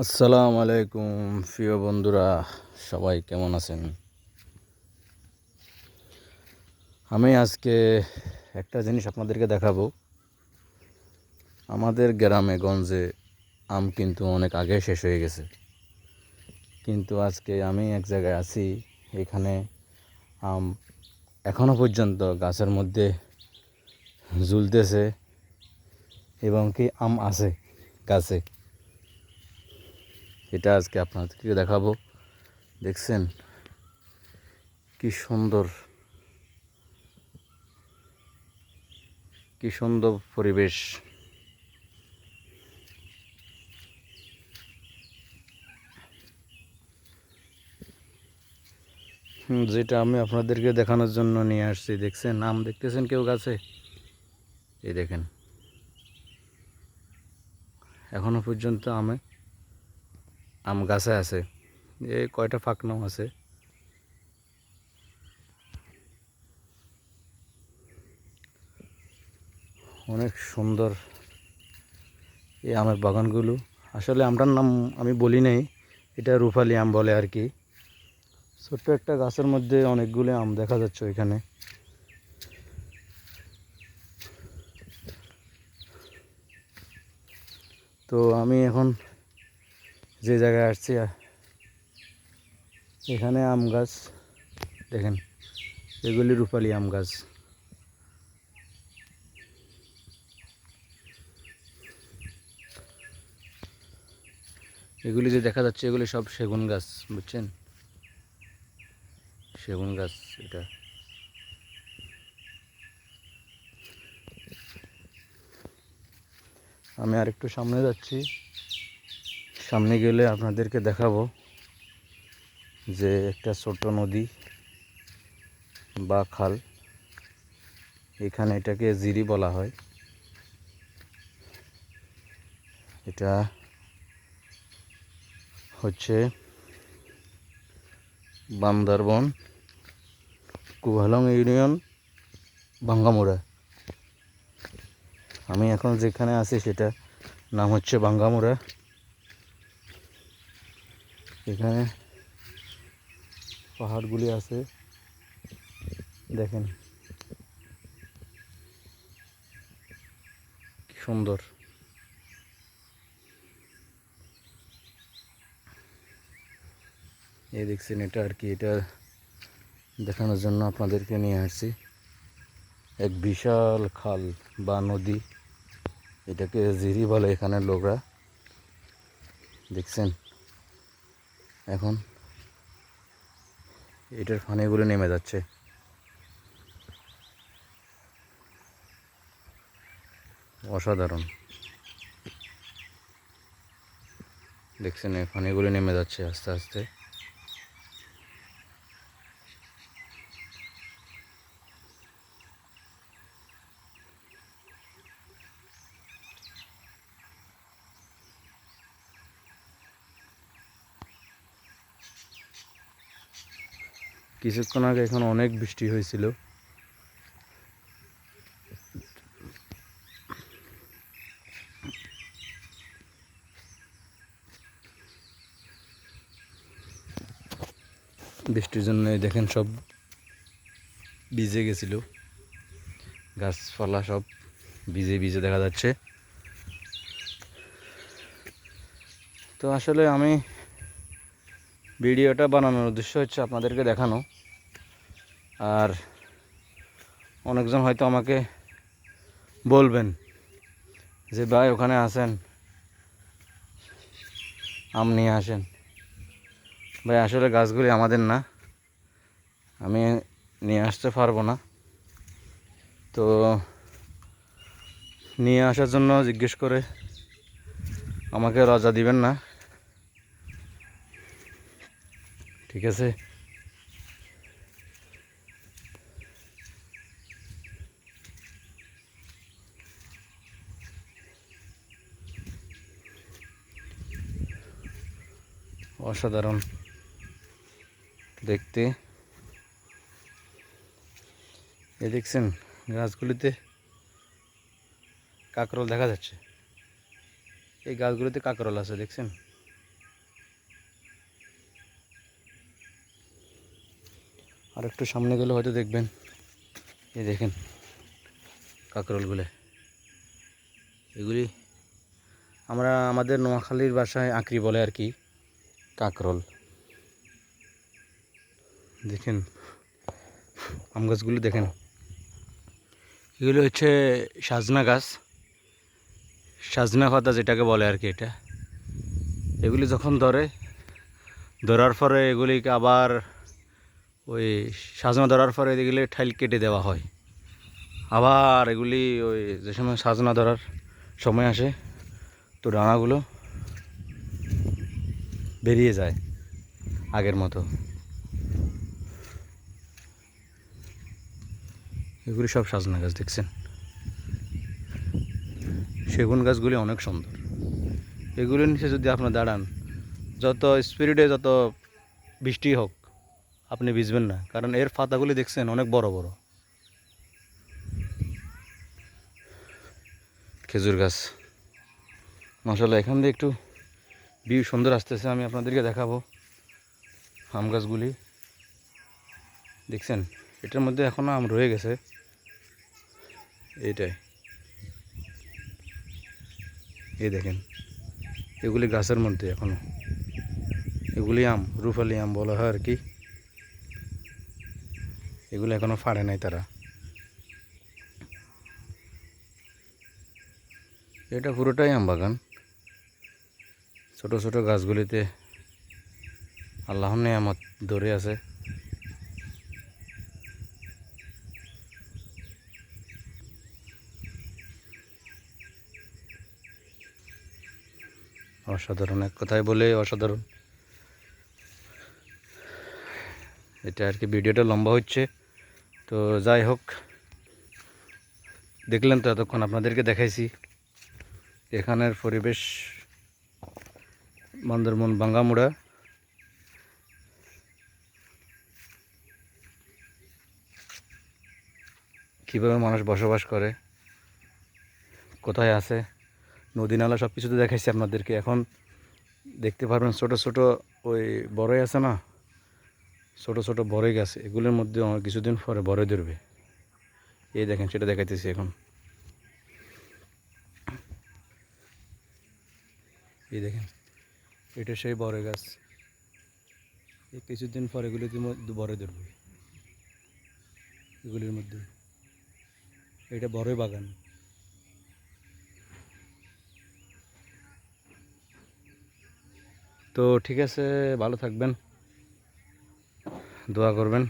আসসালামু আলাইকুম, প্রিয় বন্ধুরা, সবাই কেমন আছেন? আমি আজকে একটা জিনিস আপনাদেরকে দেখাবো। আমাদের গ্রামে, গঞ্জে আম কিন্তু অনেক আগে শেষ হয়ে গেছে। কিন্তু আজকে আমি এক জায়গায় আছি, এখানে আম এখনও পর্যন্ত গাছের মধ্যে ঝুলতেছে এবং কি আম আছে গাছে। এটা আজকে আপনাদেরকে দেখাবো। দেখছেন? কি সুন্দর। কি সুন্দর পরিবেশ। যেটা আমি আপনাদেরকে দেখানোর জন্য নিয়ে আসছি। দেখছেন? আম দেখতেছেন কেউ গাছে এই দেখেন। এখনও পর্যন্ত আমে আম গাছে আছে। এ কয়টা ফাঁকনাও আছে। অনেক সুন্দর এই আমের বাগানগুলো। আসলে আমটার নাম আমি বলি নাই, এটা রূপালি আম বলে আর কি। ছোট্ট একটা গাছের মধ্যে অনেকগুলো আম দেখা যাচ্ছে ওইখানে। তো আমি এখন যে জায়গায় আসছি এখানে আম গাছ। দেখেন, এগুলি রূপালি আম গাছ। এগুলি যে দেখা যাচ্ছে, এগুলি সব সেগুন গাছ, বুঝছেন? সেগুন গাছ এটা। আমি আর একটু সামনে যাচ্ছি। সামনে গেলে আপনাদেরকে দেখাবো যে একটা ছোট নদী বা খাল, এখানে এটাকে জিরি বলা হয়। এটা হচ্ছে বান্দরবন কুভালং ইউনিয়ন ভাঙ্গামুড়া আমি এখন যেখানে আছি সেটা নাম হচ্ছে ভাঙ্গামুড়া এখানে পাহাড়গুলি আছে। দেখেন। সুন্দর। এই দেখছেন এটা আর কি, এটা দেখানোর জন্য আপনাদেরকে নিয়ে আসছি। এক বিশাল খাল বা নদী, এটাকে জিরি বলে এখানে লোকরা। দেখছেন? এখন এটার ফানেগুলো নেমে যাচ্ছে। অসাধারণ। দেখছেন এই পানিগুলো নেমে যাচ্ছে আস্তে আস্তে। কিছুক্ষণ আগে এখন অনেক বৃষ্টি হয়েছিল। বৃষ্টির জন্য দেখেন সব ভিজে গেছিল। গাছপালা সব ভিজে ভিজে দেখা যাচ্ছে। তো আসলে আমি ভিডিওটা বানানোর উদ্দেশ্য হচ্ছে আপনাদেরকে দেখানো। আর অনেকজন হয়তো আমাকে বলবেন যে, ভাই, ওখানে আসেন। আম নিয়ে আসেন। ভাই, আসলে গাছগুলি আমাদের না। আমি নিয়ে আসতে পারব না। তো নিয়ে আসার জন্য জিজ্ঞেস করে আমাকে রজা দিবেন না। ঠিক আছে? অসাধারণ। দেখতে। এ দেখছেন গাছগুলিতে কাকরোল দেখা যাচ্ছে। এই গাছগুলিতে কাকরোল আছে, দেখছেন? আর একটু সামনে গেলে হয়তো দেখবেন। এই দেখেন, কাঁকরোলগুলো। এগুলি আমরা আমাদের নোয়াখালীর বাসায় আঁকড়ি বলে আর কি, কাঁকরোল। দেখেন, আম গাছগুলো দেখেন। এগুলো হচ্ছে সাজনা গাছ। সাজনা পাতা যেটাকে বলে আর কি এটা। এগুলি যখন ধরে, ধরার পরে এগুলিকে আবার ওই সাজনা ধরার পরে এগুলি ঠাইল কেটে দেওয়া হয়। আবার এগুলি ওই যে সময় সাজনা ধরার সময় আসে, তো ডানাগুলো বেরিয়ে যায় আগের মতো। এগুলি সব সাজনা গাছ, দেখছেন? সেগুন গাছগুলি অনেক সুন্দর। এগুলোর নিচে যদি আপনার দাঁড়ান, যত স্পিরিটে যত বৃষ্টি হোক আপনি ভিজবেন না। কারণ এর পাতাগুলি দেখছেন অনেক বড় বড়। খেজুর গাছ। মাসাল্লাহ এখান দিয়ে একটু ভিউ সুন্দর আসতেছে, আমি আপনাদেরকে দেখাবো আম গাছগুলি। দেখছেন? এটার মধ্যে এখনও আম রয়ে গেছে। এইটাই। এই দেখেন, এগুলি গাছের মধ্যে এখনও এগুলি আম, রুফালি আম বলা হয় আর কি। এগুলো এখনও ফাড়ে নাই তারা। এটা পুরোটাই আম বাগান। ছোট ছোট গাছগুলিতে আল্লাহ নেয়ামত ধরে আছে। অসাধারণ, এক কথায় বলে অসাধারণ। এটা আর কি ভিডিওটা লম্বা হচ্ছে। তো যাই হোক, দেখলেন তো এতক্ষণ আপনাদেরকে দেখাইছি। এখানের পরিবেশ বান্দরবন বাঙ্গামুড়া। কীভাবে মানুষ বসবাস করে, কোথায় আছে, নদী নালা সব কিছু তো দেখাইছি আপনাদেরকে। এখন দেখতে পারবেন ছোট ছোট ওই বড়ই আছে না? ছোট ছোট বড়ই গাছ, এগুলোর মধ্যে আমার কিছুদিন পরে বড়ই ধরবে। এই দেখেন, সেটা দেখাইতেছি এখন। এই দেখেন, এটা সেই বড় গাছ। এই কিছুদিন পর মধ্যে বড় ধরবে। এগুলির মধ্যে। এটা বড়ই বাগান। তো ঠিক আছে, ভালো থাকবেন। দোয়া করবেন।